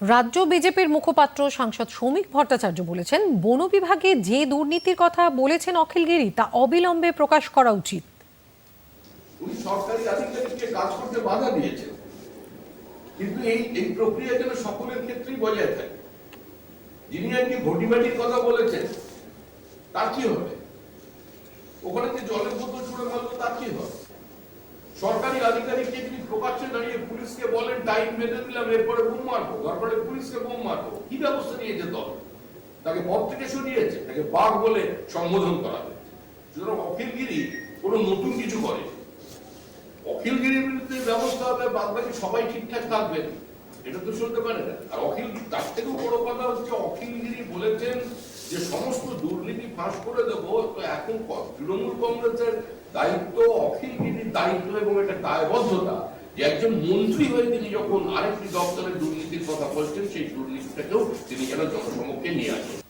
রাজ্য বিজেপির মুখপাত্র সাংসদ শ্রমিক ভট্টাচার্য বলেছেন, বন বিভাগে যে দুর্নীতির কথা বলেছেন অখিলগিরি তা অবিলম্বে প্রকাশ করা উচিত। কিন্তু এই এই প্রক্রিয়া যেন সকলের ক্ষেত্রেই বজায় থাকে। যিনি আজকে ঘটিবাটির কথা বলেছেন কি হবে? ওখানে যে জলের ছুড়ে কি হবে? সরকারি আধিকারিককে তিনি প্রকাশ্যে দাঁড়িয়ে পুলিশকে বলেন, টাইম বেঁধে দিলাম এরপরে বোম মারবো দরকারে পুলিশকে বোম মারবো। কি ব্যবস্থা নিয়েছে দল? তাকে পদ থেকে সরিয়েছে, তাকে বাঘ বলে সম্বোধন করা হয়েছে। সুতরাং অখিলগিরি নতুন কিছু করে অখিলগিরির বিরুদ্ধে ব্যবস্থা হবে বাদ বাকি সবাই ঠিকঠাক থাকবেন এটা তো শুনতে পারে না। আর অখিল তার থেকেও বড় কথা হচ্ছে, অখিলগিরি বলেছেন যে সমস্ত দুর্নীতি ফাঁস করে দেবো। তো এখন তৃণমূল কংগ্রেসের দায়িত্ব অখিলগিরির দায়িত্ব এবং একটা দায়বদ্ধতা যে একজন মন্ত্রী হয়ে তিনি যখন আরেকটি দপ্তরের দুর্নীতির কথা বলছেন, সেই দুর্নীতিটাকেও তিনি যেন জনসমক্ষে নিয়ে আসেন।